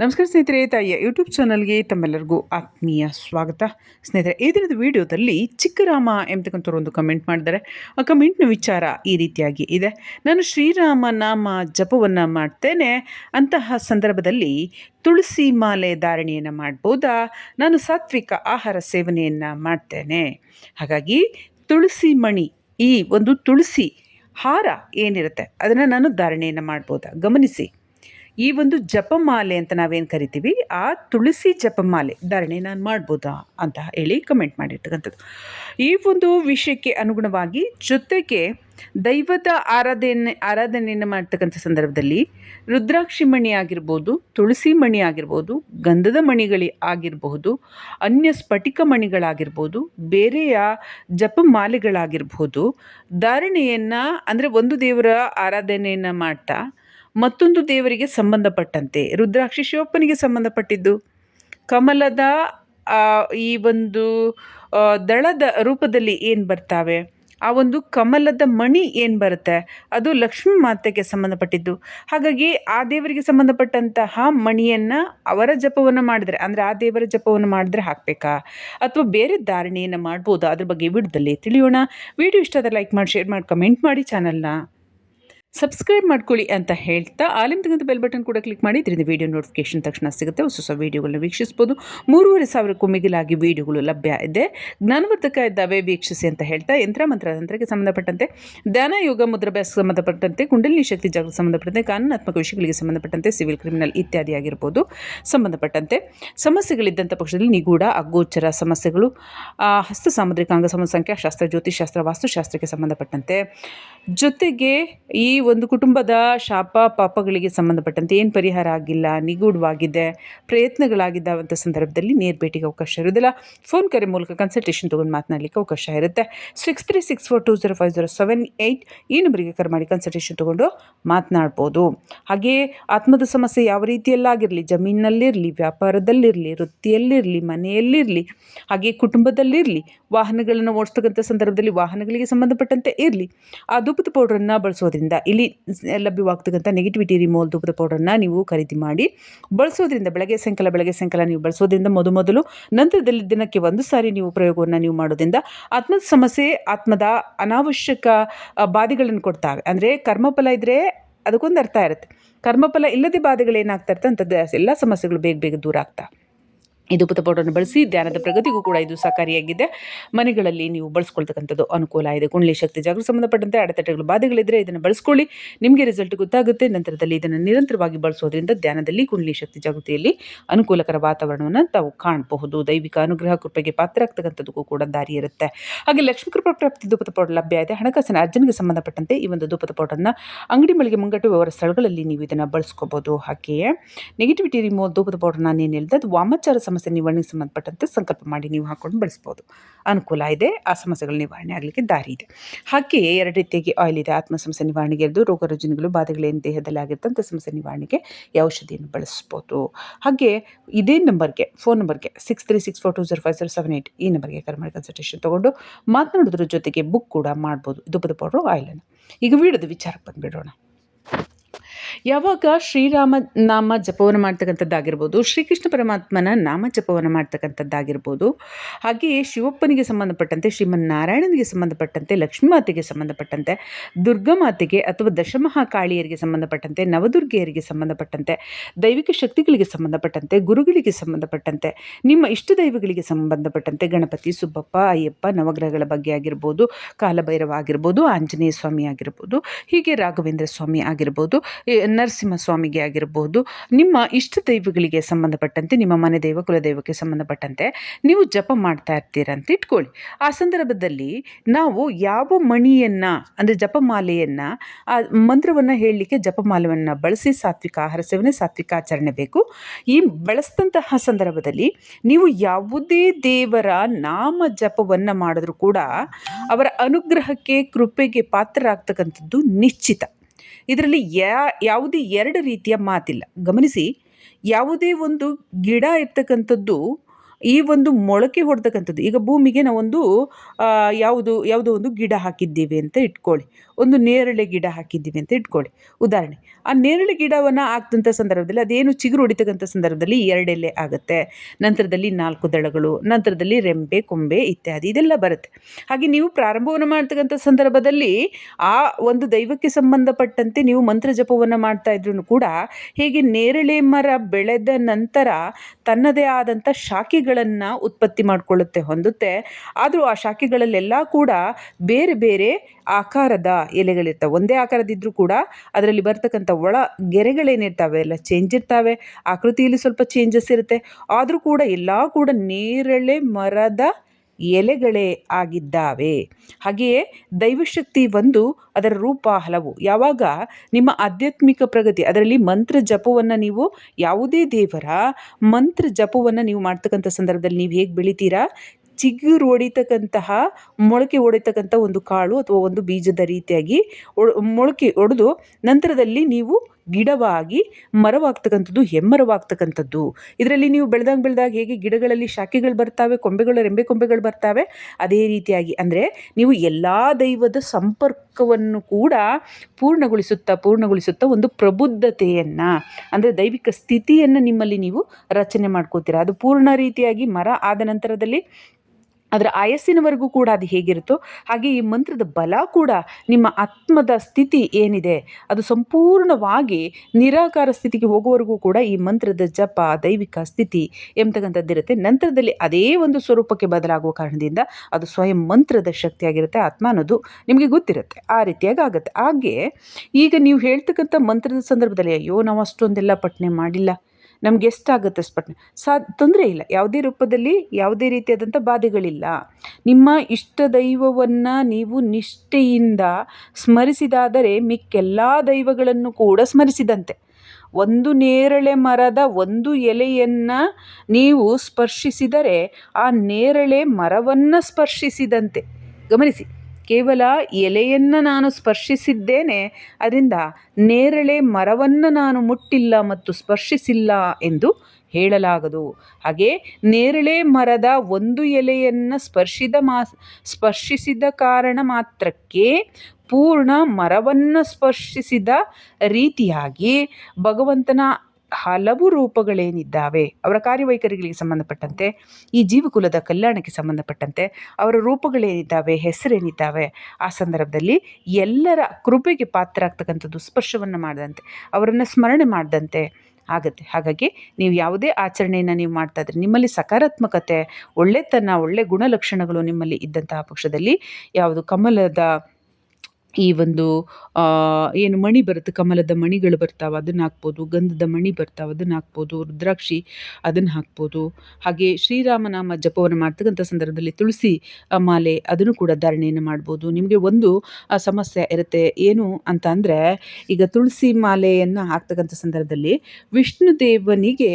ನಮಸ್ಕಾರ ಸ್ನೇಹಿತರೆ ತಾಯಿಯ ಯೂಟ್ಯೂಬ್ ಚಾನಲ್ಗೆ ತಮ್ಮೆಲ್ಲರಿಗೂ ಆತ್ಮೀಯ ಸ್ವಾಗತ. ಸ್ನೇಹಿತರೆ, ಈ ದಿನದ ವಿಡಿಯೋದಲ್ಲಿ ಚಿಕ್ಕರಾಮ ಎಂಬತಕ್ಕಂಥವ್ರು ಒಂದು ಕಮೆಂಟ್ ಮಾಡಿದ್ದಾರೆ. ಆ ಕಮೆಂಟ್ನ ವಿಚಾರ ಈ ರೀತಿಯಾಗಿ ಇದೆ. ನಾನು ಶ್ರೀರಾಮ ನಾಮ ಜಪವನ್ನು ಮಾಡ್ತೇನೆ. ಅಂತಹ ಸಂದರ್ಭದಲ್ಲಿ ತುಳಸಿ ಮಾಲೆ ಧಾರಣೆಯನ್ನು ಮಾಡ್ಬೋದಾ? ನಾನು ಸಾತ್ವಿಕ ಆಹಾರ ಸೇವನೆಯನ್ನು ಮಾಡ್ತೇನೆ. ಹಾಗಾಗಿ ತುಳಸಿ ಮಣಿ, ಈ ಒಂದು ತುಳಸಿ ಹಾರ ಏನಿರುತ್ತೆ, ಅದನ್ನು ನಾನು ಧಾರಣೆಯನ್ನು ಮಾಡ್ಬೋದಾ? ಗಮನಿಸಿ. ಈ ಒಂದು ಜಪಮಾಲೆ ಅಂತ ನಾವೇನು ಕರಿತೀವಿ? ಆ ತುಳಸಿ ಜಪಮಾಲೆ. ಧಾರಣೆ ನಾನು ಮಾಡ್ಬೋದಾ? ಅಂತ ಹೇಳಿ ಕಮೆಂಟ್ ಮಾಡಿರ್ತಕ್ಕಂಥದ್ದು. ಈ ಒಂದು ವಿಷಯಕ್ಕೆ ಅನುಗುಣವಾಗಿ ಜೊತೆಗೆ ದೈವದ ಆರಾಧನೆ, ಆರಾಧನೆಯನ್ನು ಮಾಡ್ತಕ್ಕಂಥ ಸಂದರ್ಭದಲ್ಲಿ ರುದ್ರಾಕ್ಷಿ ಮಣಿ ಆಗಿರ್ಬೋದು, ತುಳಸಿ ಮಣಿ ಆಗಿರ್ಬೋದು, ಗಂಧದ ಮಣಿಗಳಿ ಆಗಿರಬಹುದು, ಅನ್ಯ ಸ್ಫಟಿಕ ಮಣಿಗಳಾಗಿರ್ಬೋದು, ಬೇರೆಯ ಜಪಮಾಲೆಗಳಾಗಿರ್ಬೋದು, ಧಾರಣೆಯನ್ನು ಅಂದರೆ ಒಂದು ದೇವರ ಆರಾಧನೆಯನ್ನು ಮಾಡ್ತಾ ಮತ್ತೊಂದು ದೇವರಿಗೆ ಸಂಬಂಧಪಟ್ಟಂತೆ. ರುದ್ರಾಕ್ಷಿ ಶಿವಪ್ಪನಿಗೆ ಸಂಬಂಧಪಟ್ಟಿದ್ದು. ಕಮಲದ ಈ ಒಂದು ದಳದ ರೂಪದಲ್ಲಿ ಏನು ಬರ್ತಾವೆ? ಆ ಒಂದು ಕಮಲದ ಮಣಿ ಏನು ಬರುತ್ತೆ? ಅದು ಲಕ್ಷ್ಮೀ ಮಾತೆಗೆ ಸಂಬಂಧಪಟ್ಟಿದ್ದು. ಹಾಗಾಗಿ ಆ ದೇವರಿಗೆ ಸಂಬಂಧಪಟ್ಟಂತಹ ಮಣಿಯನ್ನು ಅವರ ಜಪವನ್ನು ಮಾಡಿದರೆ, ಅಂದರೆ ಆ ದೇವರ ಜಪವನ್ನು ಮಾಡಿದ್ರೆ ಹಾಕಬೇಕಾ? ಅಥವಾ ಬೇರೆ ಧಾರಣೆಯನ್ನು ಮಾಡ್ಬೋದು? ಅದ್ರ ಬಗ್ಗೆ ವಿಡಿಯೋದಲ್ಲಿ ತಿಳಿಯೋಣ. ವಿಡಿಯೋ ಇಷ್ಟ ಲೈಕ್ ಮಾಡಿ, ಶೇರ್ ಮಾಡಿ, ಕಮೆಂಟ್ ಮಾಡಿ ಚಾನಲ್ನ. ಸಬ್ಸ್ಕ್ರೈಬ್ ಮಾಡ್ಕೊಳ್ಳಿ ಅಂತ ಹೇಳ್ತಾ ಆಲಿಂತಕ್ಕಂಥ ಬೆಲ್ ಬಟನ್ ಕೂಡ ಕ್ಲಿಕ್ ಮಾಡಿ. ಇದರಿಂದ ವೀಡಿಯೋ ನೋಟಿಫಿಕೇಶನ್ ತಕ್ಷಣ ಸಿಗುತ್ತೆ. ಹೊಸ ಹೊಸ ವೀಡಿಯೋಗಳನ್ನ ವೀಕ್ಷಿಸ್ಬೋದು. ಮೂರುವರೆ ಸಾವಿರಕ್ಕೂ ಮಿಗಿಲಾಗಿ ವೀಡಿಯೋಗಳು ಲಭ್ಯ ಇದೆ. ಜ್ಞಾನವರ್ಧಕ ಇದ್ದಾವೆ, ವೀಕ್ಷಿಸಿ ಅಂತ ಹೇಳ್ತಾ ಯಂತ್ರ ಮಂತ್ರ ತಂತ್ರಕ್ಕೆ ಸಂಬಂಧಪಟ್ಟಂತೆ, ಧ್ಯಾನ, ಯೋಗ ಮುದ್ರಾಭ್ಯಾಸಕ್ಕೆ ಸಂಬಂಧಪಟ್ಟಂತೆ, ಕುಂಡಲಿನಿ ಶಕ್ತಿ ಜಾಗಕ್ಕೆ ಸಂಬಂಧಪಟ್ಟಂತೆ, ಕಾನೂನಾತ್ಮಕ ವಿಷಯಗಳಿಗೆ ಸಂಬಂಧಪಟ್ಟಂತೆ ಸಿವಿಲ್ ಕ್ರಿಮಿನಲ್ ಇತ್ಯಾದಿ ಆಗಿರ್ಬೋದು ಸಂಬಂಧಪಟ್ಟಂತೆ. ಸಮಸ್ಯೆಗಳಿದ್ದಂಥ ಪಕ್ಷದಲ್ಲಿ ನಿಗೂಢ, ಅಗೋಚರ ಸಮಸ್ಯೆಗಳು ಹಸ್ತ ಸಾಮುದ್ರಿಕ ಅಂಗ ಸಂಖ್ಯಾಶಾಸ್ತ್ರ ಜ್ಯೋತಿಷಾಸ್ತ್ರ ವಾಸ್ತುಶಾಸ್ತ್ರಕ್ಕೆ ಸಂಬಂಧಪಟ್ಟಂತೆ. ಜೊತೆಗೆ ಈ ಒಂದು ಕುಟುಂಬದ ಶಾಪ ಪಾಪಗಳಿಗೆ ಸಂಬಂಧಪಟ್ಟಂತೆ ಏನು ಪರಿಹಾರ ಆಗಿಲ್ಲ, ನಿಗೂಢವಾಗಿದೆ ಪ್ರಯತ್ನಗಳಾಗಿದ್ದಾವಂಥ ಸಂದರ್ಭದಲ್ಲಿ ನೇರ ಭೇಟಿಗೆ ಅವಕಾಶ ಇರೋದಿಲ್ಲ ಫೋನ್ ಕರೆ ಮೂಲಕ ಕನ್ಸಲ್ಟೇಷನ್ ತೊಗೊಂಡು ಮಾತನಾಡಲಿಕ್ಕೆ ಅವಕಾಶ ಇರುತ್ತೆ. Six three six four two zero five zero seven eight ಈ ನಂಬರಿಗೆ ಕರೆ ಮಾಡಿ ಕನ್ಸಲ್ಟೇಷನ್ ತೊಗೊಂಡು ಮಾತನಾಡ್ಬೋದು. ಹಾಗೆಯೇ ಆತ್ಮದ ಸಮಸ್ಯೆ ಯಾವ ರೀತಿಯಲ್ಲಾಗಿರಲಿ ಜಮೀನಲ್ಲಿರಲಿ, ವ್ಯಾಪಾರದಲ್ಲಿರಲಿ, ವೃತ್ತಿಯಲ್ಲಿರಲಿ, ಮನೆಯಲ್ಲಿರಲಿ ಹಾಗೆ ಕುಟುಂಬದಲ್ಲಿರಲಿ, ವಾಹನಗಳನ್ನು ಓಡಿಸ್ತಕ್ಕಂಥ ಸಂದರ್ಭದಲ್ಲಿ ವಾಹನಗಳಿಗೆ ಸಂಬಂಧಪಟ್ಟಂತೆ ಇರಲಿ ಆ ಧೂಪದ ಪೌಡ್ರನ್ನು ಬಳಸೋದ್ರಿಂದ ಇಲ್ಲಿ ಲಭ್ಯವಾಗ್ತಕ್ಕಂಥ ನೆಗೆಟಿವಿಟಿ ರಿಮೋಲ್ ಧೂಪದ ಪೌಡ್ರನ್ನು ನೀವು ಖರೀದಿ ಮಾಡಿ, ಬಳಸೋದ್ರಿಂದ ಬೆಳಗ್ಗೆ ಸಾಯಂಕಾಲ ಬೆಳಗ್ಗೆ ಸಾಯಂಕಾಲ ನೀವು ಬಳಸೋದ್ರಿಂದ ಮೊದಲು ನಂತರದಲ್ಲಿ ದಿನಕ್ಕೆ ಒಂದು ಸಾರಿ ನೀವು ಪ್ರಯೋಗವನ್ನು ನೀವು ಮಾಡೋದ್ರಿಂದ ಆತ್ಮದ ಸಮಸ್ಯೆ, ಆತ್ಮದ ಅನಾವಶ್ಯಕ ಬಾಧೆಗಳನ್ನು ಕೊಡ್ತಾವೆ. ಅಂದರೆ ಕರ್ಮಫಲ ಇದ್ದರೆ ಅದಕ್ಕೊಂದು ಅರ್ಥ ಇರುತ್ತೆ. ಕರ್ಮಫಲ ಇಲ್ಲದೆ ಬಾಧೆಗಳೇನಾಗ್ತಾ ಇರ್ತದೆ ಅಂಥದ್ದು ಎಲ್ಲ ಸಮಸ್ಯೆಗಳು ಬೇಗ ಬೇಗ ದೂರ ಆಗ್ತಾ ಈ ಧೂಪದ ಪೌಡರನ್ನು ಬಳಸಿ ಧ್ಯಾನದ ಪ್ರಗತಿಗೂ ಕೂಡ ಇದು ಸಹಕಾರಿಯಾಗಿದೆ. ಮನೆಗಳಲ್ಲಿ ನೀವು ಬಳಸ್ಕೊಳ್ತಕ್ಕಂಥದ್ದು ಅನುಕೂಲ ಇದೆ. ಕುಂಡಲಿ ಶಕ್ತಿ ಜಾಗೃತಿ ಸಂಬಂಧಪಟ್ಟಂತೆ ಅಡೆತಡೆಗಳು ಬಾಧೆಗಳಿದ್ದರೆ ಇದನ್ನು ಬಳಸ್ಕೊಳ್ಳಿ. ನಿಮಗೆ ರಿಸಲ್ಟ್ ಗೊತ್ತಾಗುತ್ತೆ. ನಂತರದಲ್ಲಿ ಇದನ್ನು ನಿರಂತರವಾಗಿ ಬಳಸೋದ್ರಿಂದ ಧ್ಯಾನದಲ್ಲಿ ಕುಂಡಲಿ ಶಕ್ತಿ ಜಾಗೃತಿಯಲ್ಲಿ ಅನುಕೂಲಕರ ವಾತಾವರಣವನ್ನು ತಾವು ಕಾಣಬಹುದು. ದೈವಿಕ ಅನುಗ್ರಹ, ಕೃಪೆಗೆ ಪಾತ್ರ ಆಗ್ತಕ್ಕಂಥದ್ದಕ್ಕೂ ಕೂಡ ದಾರಿ ಇರುತ್ತೆ. ಹಾಗೆ ಲಕ್ಷ್ಮೀ ಕೃಪಾ ಪ್ರಾಪ್ತಿ ಧೂಪದ ಪೌಡರ್ ಲಭ್ಯ ಇದೆ. ಹಣಕಾಸಿನ ಅರ್ಜನೆಗೆ ಸಂಬಂಧಪಟ್ಟಂತೆ ಈ ಒಂದು ಧೂಪದ ಪೌಡರ್ನ ಅಂಗಡಿ ಮಳಿಗೆ ಮುಂಗಟ್ಟು ವ್ಯವಹಾರ ಸ್ಥಳಗಳಲ್ಲಿ ನೀವು ಇದನ್ನು ಬಳಸ್ಕೋಬಹುದು ಹಾಗೆಯೇ ನೆಗೆಟಿವಿಟಿ ರಿಮೋ ಧೂಪದ ಪೌಡರ್ನ ನಾನು ವಾಮಾಚಾರ ಸಮಸ್ಯೆ ನಿವಾರಣೆಗೆ ಸಂಬಂಧಪಟ್ಟಂತೆ ಸಂಕಲ್ಪ ಮಾಡಿ ನೀವು ಹಾಕೊಂಡು ಬಳಸ್ಬೋದು. ಅನುಕೂಲ ಇದೆ, ಆ ಸಮಸ್ಯೆಗಳ ನಿವಾರಣೆ ಆಗಲಿಕ್ಕೆ ದಾರಿ ಇದೆ. ಹಾಗೆಯೇ ಎರಡು ರೀತಿಯಾಗಿ ಆಯಿಲ್ ಇದೆ, ಆತ್ಮ ಸಮಸ್ಯೆ ನಿವಾರಣೆಗೆ ಇರೋದು, ರೋಗ ರುಜಿನಗಳು, ಬಾಧೆಗಳೇನು ದೇಹದಲ್ಲಿ ಆಗಿರ್ತಂಥ ಸಮಸ್ಯೆ ನಿವಾರಣೆಗೆ ಈ ಔಷಧಿಯನ್ನು ಬಳಸ್ಬೋದು. ಹಾಗೆ ಇದೇ ನಂಬರ್ಗೆ ಫೋನ್ ನಂಬರ್ಗೆ six three six four two zero five zero seven eight ಈ ನಂಬರ್ಗೆ ಕರೆ ಮಾಡಿ ಕನ್ಸಲ್ಟೇಷನ್ ತೊಗೊಂಡು ಮಾತನಾಡೋದ್ರ ಜೊತೆಗೆ ಬುಕ್ ಕೂಡ ಮಾಡ್ಬೋದು. ದುಬ್ಬದ ಪೌಡ್ರು ಆಯಿಲನ್ನು ಈಗ ವಿಡಿಯೋದ ವಿಚಾರಕ್ಕೆ ಬಂದುಬಿಡೋಣ. ಯಾವಾಗ ಶ್ರೀರಾಮ ನಾಮ ಜಪವನ್ನು ಮಾಡ್ತಕ್ಕಂಥದ್ದಾಗಿರ್ಬೋದು, ಶ್ರೀಕೃಷ್ಣ ಪರಮಾತ್ಮನ ನಾಮ ಜಪವನ್ನು ಮಾಡ್ತಕ್ಕಂಥದ್ದಾಗಿರ್ಬೋದು ಹಾಗೆಯೇ ಶಿವಪ್ಪನಿಗೆ ಸಂಬಂಧಪಟ್ಟಂತೆ, ಶ್ರೀಮನ್ನಾರಾಯಣನಿಗೆ ಸಂಬಂಧಪಟ್ಟಂತೆ, ಲಕ್ಷ್ಮೀಮಾತೆಗೆ ಸಂಬಂಧಪಟ್ಟಂತೆ, ದುರ್ಗಾಮಾತೆಗೆ ಅಥವಾ ದಶಮಹಾಕಾಳಿಯರಿಗೆ ಸಂಬಂಧಪಟ್ಟಂತೆ, ನವದುರ್ಗೆಯರಿಗೆ ಸಂಬಂಧಪಟ್ಟಂತೆ, ದೈವಿಕ ಶಕ್ತಿಗಳಿಗೆ ಸಂಬಂಧಪಟ್ಟಂತೆ, ಗುರುಗಳಿಗೆ ಸಂಬಂಧಪಟ್ಟಂತೆ, ನಿಮ್ಮ ಇಷ್ಟ ದೈವಗಳಿಗೆ ಸಂಬಂಧಪಟ್ಟಂತೆ ಗಣಪತಿ, ಸುಬ್ಬಪ್ಪ, ಅಯ್ಯಪ್ಪ, ನವಗ್ರಹಗಳ ಬಗ್ಗೆ ಆಗಿರ್ಬೋದು, ಕಾಲಭೈರವ ಆಗಿರ್ಬೋದು, ಆಂಜನೇಯ ಸ್ವಾಮಿ ಆಗಿರ್ಬೋದು, ಹೀಗೆ ರಾಘವೇಂದ್ರ ಸ್ವಾಮಿ ಆಗಿರ್ಬೋದು ನರಸಿಂಹಸ್ವಾಮಿಗೆ ಆಗಿರಬಹುದು ನಿಮ್ಮ ಇಷ್ಟ ದೈವಗಳಿಗೆ ಸಂಬಂಧಪಟ್ಟಂತೆ, ನಿಮ್ಮ ಮನೆ ದೈವ, ಕುಲದೈವಕ್ಕೆ ಸಂಬಂಧಪಟ್ಟಂತೆ ನೀವು ಜಪ ಮಾಡ್ತಾ ಇರ್ತೀರ ಅಂತ ಇಟ್ಕೊಳ್ಳಿ. ಆ ಸಂದರ್ಭದಲ್ಲಿ ನಾವು ಯಾವ ಮಣಿಯನ್ನು, ಅಂದರೆ ಜಪಮಾಲೆಯನ್ನು, ಆ ಮಂತ್ರವನ್ನು ಹೇಳಲಿಕ್ಕೆ ಜಪಮಾಲೆಯನ್ನು ಬಳಸಿ ಸಾತ್ವಿಕ ಆಹಾರ ಸೇವನೆ, ಸಾತ್ವಿಕ ಆಚರಣೆ ಬೇಕು. ಈ ಬಳಸಿದಂತಹ ಸಂದರ್ಭದಲ್ಲಿ ನೀವು ಯಾವುದೇ ದೇವರ ನಾಮ ಜಪವನ್ನು ಮಾಡಿದ್ರೂ ಕೂಡ ಅವರ ಅನುಗ್ರಹಕ್ಕೆ, ಕೃಪೆಗೆ ಪಾತ್ರರಾಗ್ತಕ್ಕಂಥದ್ದು ನಿಶ್ಚಿತ. ಇದರಲ್ಲಿ ಯಾ, ಯಾವುದೇ ಎರಡು ರೀತಿಯ ಮಾತಿಲ್ಲ. ಗಮನಿಸಿ, ಯಾವುದೇ ಒಂದು ಗಿಡ ಇರ್ತಕ್ಕಂಥದ್ದು, ಈ ಒಂದು ಮೊಳಕೆ ಹೊಡ್ತಕ್ಕಂಥದ್ದು, ಈಗ ಭೂಮಿಗೆ ನಾವೊಂದು ಯಾವುದು, ಯಾವುದೋ ಒಂದು ಗಿಡ ಹಾಕಿದ್ದೀವಿ ಅಂತ ಇಟ್ಕೊಳ್ಳಿ. ಒಂದು ನೇರಳೆ ಗಿಡ ಹಾಕಿದ್ದೀವಿ ಅಂತ ಇಟ್ಕೊಳ್ಳಿ. ಉದಾಹರಣೆ, ಆ ನೇರಳೆ ಗಿಡವನ್ನು ಹಾಕ್ದಂಥ ಸಂದರ್ಭದಲ್ಲಿ ಅದೇನು ಚಿಗುರು ಹೊಡಿತಕ್ಕಂಥ ಸಂದರ್ಭದಲ್ಲಿ ಎರಡೆಲೆ ಆಗುತ್ತೆ. ನಂತರದಲ್ಲಿ ನಾಲ್ಕು ದಳಗಳು, ನಂತರದಲ್ಲಿ ರೆಂಬೆ, ಕೊಂಬೆ ಇತ್ಯಾದಿ ಇದೆಲ್ಲ ಬರುತ್ತೆ. ಹಾಗೆ ನೀವು ಪ್ರಾರಂಭವನ್ನು ಮಾಡ್ತಕ್ಕಂಥ ಸಂದರ್ಭದಲ್ಲಿ ಆ ಒಂದು ದೈವಕ್ಕೆ ಸಂಬಂಧಪಟ್ಟಂತೆ ನೀವು ಮಂತ್ರ ಜಪವನ್ನು ಮಾಡ್ತಾ ಇದ್ರೂ ಕೂಡ ಹೇಗೆ ನೇರಳೆ ಮರ ಬೆಳೆದ ನಂತರ ತನ್ನದೇ ಆದಂಥ ಶಾಖೆಗಳನ್ನು ಉತ್ಪತ್ತಿ ಮಾಡಿಕೊಳ್ಳುತ್ತೆ, ಹೊಂದುತ್ತೆ. ಆದರೂ ಆ ಶಾಖೆಗಳಲ್ಲೆಲ್ಲ ಕೂಡ ಬೇರೆ ಬೇರೆ ಆಕಾರದ ಎಲೆಗಳಿರ್ತವೆ. ಒಂದೇ ಆಕಾರದಿದ್ದರೂ ಕೂಡ ಅದರಲ್ಲಿ ಬರ್ತಕ್ಕಂಥ ಒಳ ಗೆರೆಗಳೇನಿರ್ತವೆ, ಎಲ್ಲ ಚೇಂಜ್ ಇರ್ತವೆ. ಆಕೃತಿಯಲ್ಲಿ ಸ್ವಲ್ಪ ಚೇಂಜಸ್ ಇರುತ್ತೆ. ಆದರೂ ಕೂಡ ಎಲ್ಲ ಕೂಡ ನೇರಳೆ ಮರದ ಎಲೆಗಳೇ ಆಗಿದ್ದಾವೆ. ಹಾಗೆಯೇ ದೈವಶಕ್ತಿ ಒಂದು ಅದರ ರೂಪ ಹಲವು. ಯಾವಾಗ ನಿಮ್ಮ ಆಧ್ಯಾತ್ಮಿಕ ಪ್ರಗತಿ, ಅದರಲ್ಲಿ ಮಂತ್ರ ಜಪವನ್ನು ನೀವು, ಯಾವುದೇ ದೇವರ ಮಂತ್ರ ಜಪವನ್ನು ನೀವು ಮಾಡ್ತಕ್ಕಂಥ ಸಂದರ್ಭದಲ್ಲಿ ನೀವು ಹೇಗೆ ಬೆಳಿತೀರಾ? ಚಿಗುರು ಒಡಿತಕ್ಕಂತಹ ಮೊಳಕೆ ಹೊಡಿತಕ್ಕಂಥ ಒಂದು ಕಾಳು ಅಥವಾ ಒಂದು ಬೀಜದ ರೀತಿಯಾಗಿ ಮೊಳಕೆ ಒಡೆದು ನಂತರದಲ್ಲಿ ನೀವು ಗಿಡವಾಗಿ ಮರವಾಗ್ತಕ್ಕಂಥದ್ದು, ಹೆಮ್ಮರವಾಗ್ತಕ್ಕಂಥದ್ದು. ಇದರಲ್ಲಿ ನೀವು ಬೆಳೆದಾಗ ಬೆಳೆದಾಗ ಹೇಗೆ ಗಿಡಗಳಲ್ಲಿ ಶಾಖೆಗಳು ಬರ್ತಾವೆ, ಕೊಂಬೆಗಳು, ರೆಂಬೆ ಕೊಂಬೆಗಳು ಬರ್ತಾವೆ, ಅದೇ ರೀತಿಯಾಗಿ ಅಂದರೆ ನೀವು ಎಲ್ಲ ದೈವದ ಸಂಪರ್ಕವನ್ನು ಕೂಡ ಪೂರ್ಣಗೊಳಿಸುತ್ತಾ ಪೂರ್ಣಗೊಳಿಸುತ್ತಾ ಒಂದು ಪ್ರಬುದ್ಧತೆಯನ್ನು, ಅಂದರೆ ದೈವಿಕ ಸ್ಥಿತಿಯನ್ನು ನಿಮ್ಮಲ್ಲಿ ನೀವು ರಚನೆ ಮಾಡ್ಕೋತೀರ. ಅದು ಪೂರ್ಣ ರೀತಿಯಾಗಿ ಮರ ಆದ ನಂತರದಲ್ಲಿ ಅದರ ಆಯಸ್ಸಿನವರೆಗೂ ಕೂಡ ಅದು ಹೇಗಿರುತ್ತೋ ಹಾಗೆ ಈ ಮಂತ್ರದ ಬಲ ಕೂಡ ನಿಮ್ಮ ಆತ್ಮದ ಸ್ಥಿತಿ ಏನಿದೆ, ಅದು ಸಂಪೂರ್ಣವಾಗಿ ನಿರಾಕಾರ ಸ್ಥಿತಿಗೆ ಹೋಗುವವರೆಗೂ ಕೂಡ ಈ ಮಂತ್ರದ ಜಪ, ದೈವಿಕ ಸ್ಥಿತಿ ಎಂಬತಕ್ಕಂಥದ್ದಿರುತ್ತೆ ನಂತರದಲ್ಲಿ ಅದೇ ಒಂದು ಸ್ವರೂಪಕ್ಕೆ ಬದಲಾಗುವ ಕಾರಣದಿಂದ ಅದು ಸ್ವಯಂ ಮಂತ್ರದ ಶಕ್ತಿಯಾಗಿರುತ್ತೆ. ಆತ್ಮ ಅನ್ನೋದು ನಿಮಗೆ ಗೊತ್ತಿರುತ್ತೆ. ಆ ರೀತಿಯಾಗಿ ಆಗುತ್ತೆ. ಹಾಗೆ ಈಗ ನೀವು ಹೇಳ್ತಕ್ಕಂಥ ಮಂತ್ರದ ಸಂದರ್ಭದಲ್ಲಿ, ಅಯ್ಯೋ ನಾವು ಅಷ್ಟೊಂದೆಲ್ಲ ಪಠನೆ ಮಾಡಿಲ್ಲ. ನಮ್ಗೆ ಎಷ್ಟಾಗುತ್ತೆ ಸ್ಪಟ್ನೆ ಸಾ, ತೊಂದರೆ ಇಲ್ಲ. ಯಾವುದೇ ರೂಪದಲ್ಲಿ ಯಾವುದೇ ರೀತಿಯಾದಂಥ ಬಾಧೆಗಳಿಲ್ಲ. ನಿಮ್ಮ ಇಷ್ಟ ದೈವವನ್ನು ನೀವು ನಿಷ್ಠೆಯಿಂದ ಸ್ಮರಿಸಿದಾದರೆ ಮಿಕ್ಕೆಲ್ಲ ದೈವಗಳನ್ನು ಕೂಡ ಸ್ಮರಿಸಿದಂತೆ. ಒಂದು ನೇರಳೆ ಮರದ ಒಂದು ಎಲೆಯನ್ನು ನೀವು ಸ್ಪರ್ಶಿಸಿದರೆ ಆ ನೇರಳೆ ಮರವನ್ನು ಸ್ಪರ್ಶಿಸಿದಂತೆ. ಗಮನಿಸಿ. ಕೇವಲ ಎಲೆಯನ್ನು ನಾನು ಸ್ಪರ್ಶಿಸಿದ್ದೇನೆ, ಅದರಿಂದ ನೇರಳೆ ಮರವನ್ನು ನಾನು ಮುಟ್ಟಿಲ್ಲ ಮತ್ತು ಸ್ಪರ್ಶಿಸಿಲ್ಲ ಎಂದು ಹೇಳಲಾಗದು. ಹಾಗೆ ನೇರಳೆ ಮರದ ಒಂದು ಎಲೆಯನ್ನು ಸ್ಪರ್ಶಿದ ಮಾ, ಸ್ಪರ್ಶಿಸಿದ ಕಾರಣ ಮಾತ್ರಕ್ಕೆ ಪೂರ್ಣ ಮರವನ್ನು ಸ್ಪರ್ಶಿಸಿದ ರೀತಿಯಾಗಿ ಭಗವಂತನ ಹಲವು ರೂಪಗಳೇನಿದ್ದಾವೆ, ಅವರ ಕಾರ್ಯವೈಖರಿಗಳಿಗೆ ಸಂಬಂಧಪಟ್ಟಂತೆ, ಈ ಜೀವಕುಲದ ಕಲ್ಯಾಣಕ್ಕೆ ಸಂಬಂಧಪಟ್ಟಂತೆ, ಅವರ ರೂಪಗಳೇನಿದ್ದಾವೆ, ಹೆಸರೇನಿದ್ದಾವೆ, ಆ ಸಂದರ್ಭದಲ್ಲಿ ಎಲ್ಲರ ಕೃಪೆಗೆ ಪಾತ್ರ ಆಗ್ತಕ್ಕಂಥದ್ದು ಸ್ಪರ್ಶವನ್ನು ಮಾಡಿದಂತೆ, ಅವರನ್ನು ಸ್ಮರಣೆ ಮಾಡಿದಂತೆ ಆಗುತ್ತೆ. ಹಾಗಾಗಿ ನೀವು ಯಾವುದೇ ಆಚರಣೆಯನ್ನು ನೀವು ಮಾಡ್ತಾ ಇದ್ರೆ, ನಿಮ್ಮಲ್ಲಿ ಸಕಾರಾತ್ಮಕತೆ, ಒಳ್ಳೆತನ, ಒಳ್ಳೆ ಗುಣಲಕ್ಷಣಗಳು ನಿಮ್ಮಲ್ಲಿ ಇದ್ದಂತಹ ಪಕ್ಷದಲ್ಲಿ, ಯಾವುದು ಕಮಲದ ಈ ಒಂದು ಏನು ಮಣಿ ಬರುತ್ತೆ, ಕಮಲದ ಮಣಿಗಳು ಬರ್ತಾವೆ, ಅದನ್ನು ಹಾಕ್ಬೋದು, ಗಂಧದ ಮಣಿ ಬರ್ತಾವೆ, ಅದನ್ನು ಹಾಕ್ಬೋದು, ರುದ್ರಾಕ್ಷಿ ಅದನ್ನು ಹಾಕ್ಬೋದು. ಹಾಗೆ ಶ್ರೀರಾಮನಾಮ ಜಪವನ್ನು ಮಾಡ್ತಕ್ಕಂಥ ಸಂದರ್ಭದಲ್ಲಿ ತುಳಸಿ ಮಾಲೆ ಅದನ್ನು ಕೂಡ ಧಾರಣೆಯನ್ನು ಮಾಡ್ಬೋದು. ನಿಮಗೆ ಒಂದು ಸಮಸ್ಯೆ ಇರುತ್ತೆ ಏನು ಅಂತ ಅಂದರೆ, ಈಗ ತುಳಸಿ ಮಾಲೆಯನ್ನು ಹಾಕ್ತಕ್ಕಂಥ ಸಂದರ್ಭದಲ್ಲಿ ವಿಷ್ಣು ದೇವನಿಗೆ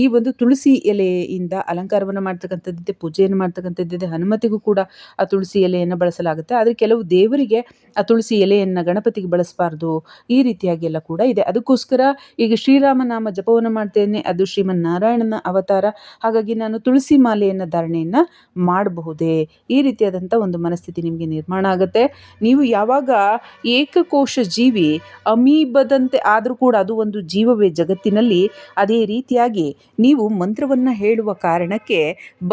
ಈ ಒಂದು ತುಳಸಿ ಎಲೆಯಿಂದ ಅಲಂಕಾರವನ್ನು ಮಾಡ್ತಕ್ಕಂಥದ್ದಿದೆ, ಪೂಜೆಯನ್ನು ಮಾಡ್ತಕ್ಕಂಥದ್ದಿದೆ, ಹನುಮತಿಗೂ ಕೂಡ ಆ ತುಳಸಿ ಎಲೆಯನ್ನು ಬಳಸಲಾಗುತ್ತೆ. ಆದರೆ ಕೆಲವು ದೇವರಿಗೆ ಆ ತುಳಸಿ ತುಳಸಿ ಎಲೆಯನ್ನು ಗಣಪತಿಗೆ ಬಳಸಬಾರ್ದು, ಈ ರೀತಿಯಾಗಿ ಎಲ್ಲ ಕೂಡ ಇದೆ. ಅದಕ್ಕೋಸ್ಕರ ಈಗ ಶ್ರೀರಾಮನಾಮ ಜಪವನ್ನು ಮಾಡ್ತೇನೆ, ಅದು ಶ್ರೀಮನ್ನಾರಾಯಣನ ಅವತಾರ. ಹಾಗಾಗಿ ನಾನು ತುಳಸಿ ಮಾಲೆಯನ್ನು ಧಾರಣೆಯನ್ನು ಮಾಡಬಹುದೇ? ಈ ರೀತಿಯಾದಂಥ ಒಂದು ಮನಸ್ಥಿತಿ ನಿಮಗೆ ನಿರ್ಮಾಣ ಆಗುತ್ತೆ. ನೀವು ಯಾವಾಗ ಏಕಕೋಶ ಜೀವಿ, ಅಮೀಬದಂತೆ ಆದರೂ ಕೂಡ ಅದು ಒಂದು ಜೀವವೇ ಜಗತ್ತಿನಲ್ಲಿ, ಅದೇ ರೀತಿಯಾಗಿ ನೀವು ಮಂತ್ರವನ್ನು ಹೇಳುವ ಕಾರಣಕ್ಕೆ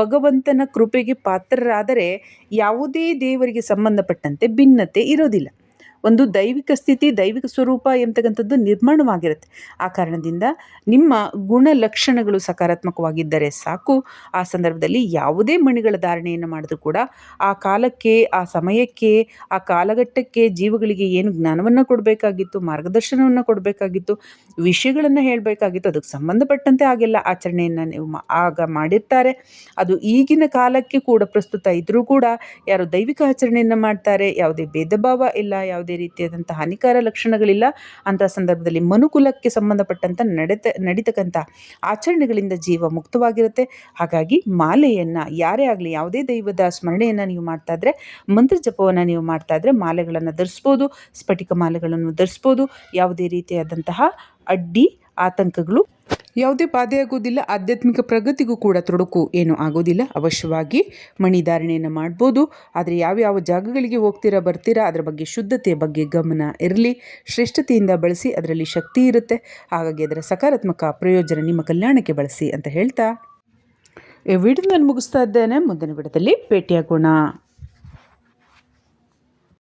ಭಗವಂತನ ಕೃಪೆಗೆ ಪಾತ್ರರಾದರೆ ಯಾವುದೇ ದೇವರಿಗೆ ಸಂಬಂಧಪಟ್ಟಂತೆ ಭಿನ್ನತೆ ಇರೋದಿಲ್ಲ. ಒಂದು ದೈವಿಕ ಸ್ಥಿತಿ, ದೈವಿಕ ಸ್ವರೂಪ ಎಂಬತಕ್ಕಂಥದ್ದು ನಿರ್ಮಾಣವಾಗಿರುತ್ತೆ. ಆ ಕಾರಣದಿಂದ ನಿಮ್ಮ ಗುಣಲಕ್ಷಣಗಳು ಸಕಾರಾತ್ಮಕವಾಗಿದ್ದರೆ ಸಾಕು. ಆ ಸಂದರ್ಭದಲ್ಲಿ ಯಾವುದೇ ಮಣಿಗಳ ಧಾರಣೆಯನ್ನು ಮಾಡಿದ್ರು ಕೂಡ ಆ ಕಾಲಕ್ಕೆ, ಆ ಸಮಯಕ್ಕೆ, ಆ ಕಾಲಘಟ್ಟಕ್ಕೆ ಜೀವಗಳಿಗೆ ಏನು ಜ್ಞಾನವನ್ನು ಕೊಡಬೇಕಾಗಿತ್ತು, ಮಾರ್ಗದರ್ಶನವನ್ನು ಕೊಡಬೇಕಾಗಿತ್ತು, ವಿಷಯಗಳನ್ನು ಹೇಳಬೇಕಾಗಿತ್ತು, ಅದಕ್ಕೆ ಸಂಬಂಧಪಟ್ಟಂತೆ ಆಗಿಲ್ಲ. ಆಚರಣೆಯನ್ನು ನೀವು ಆಗ ಮಾಡಿರ್ತಾರೆ. ಅದು ಈಗಿನ ಕಾಲಕ್ಕೆ ಕೂಡ ಪ್ರಸ್ತುತ ಇದ್ದರೂ ಕೂಡ ಯಾರು ದೈವಿಕ ಆಚರಣೆಯನ್ನು ಮಾಡ್ತಾರೆ, ಯಾವುದೇ ಭೇದ ಭಾವ ಇಲ್ಲ, ಯಾವುದೇ ರೀತಿಯಾದಂಥ ಹಾನಿಕಾರ ಲಕ್ಷಣಗಳಿಲ್ಲ. ಅಂತ ಸಂದರ್ಭದಲ್ಲಿ ಮನುಕುಲಕ್ಕೆ ಸಂಬಂಧಪಟ್ಟಂಥ ನಡೆತ, ನಡೀತಕ್ಕಂಥ ಆಚರಣೆಗಳಿಂದ ಜೀವ ಮುಕ್ತವಾಗಿರುತ್ತೆ. ಹಾಗಾಗಿ ಮಾಲೆಯನ್ನು ಯಾರೇ ಆಗಲಿ ಯಾವುದೇ ದೈವದ ಸ್ಮರಣೆಯನ್ನು ನೀವು ಮಾಡ್ತಾ ಇದ್ರೆ, ಮಂತ್ರ ಜಪವನ್ನು ನೀವು ಮಾಡ್ತಾ ಇದ್ರೆ ಮಾಲೆಗಳನ್ನು ಧರಿಸ್ಬೋದು, ಸ್ಫಟಿಕ ಮಾಲೆಗಳನ್ನು ಧರಿಸ್ಬೋದು. ಯಾವುದೇ ರೀತಿಯಾದಂತಹ ಅಡ್ಡಿ, ಆತಂಕಗಳು ಯಾವುದೇ ಬಾಧೆ ಆಗೋದಿಲ್ಲ ಆಧ್ಯಾತ್ಮಿಕ ಪ್ರಗತಿಗೂ ಕೂಡ ತೊಡಕು ಏನು ಆಗೋದಿಲ್ಲ ಅವಶ್ಯವಾಗಿ ಮಣಿಧಾರಣೆಯನ್ನು ಮಾಡ್ಬೋದು. ಆದರೆ ಯಾವ್ಯಾವ ಜಾಗಗಳಿಗೆ ಹೋಗ್ತೀರಾ, ಬರ್ತೀರಾ, ಅದರ ಬಗ್ಗೆ ಶುದ್ಧತೆಯ ಬಗ್ಗೆ ಗಮನ ಇರಲಿ. ಶ್ರೇಷ್ಠತೆಯಿಂದ ಬಳಸಿ ಅದರಲ್ಲಿ ಶಕ್ತಿ ಇರುತ್ತೆ. ಹಾಗಾಗಿ ಅದರ ಸಕಾರಾತ್ಮಕ ಪ್ರಯೋಜನ ನಿಮ್ಮ ಕಲ್ಯಾಣಕ್ಕೆ ಬಳಸಿ ಅಂತ ಹೇಳ್ತಾ. ಈ ವಿಡಿಯೋ ನಾನು ಮುಗಿಸ್ತಾ ಇದ್ದೇನೆ. ಮುಂದಿನ ವಿಡಿಯೋದಲ್ಲಿ ಭೇಟಿಯಾಗೋಣ.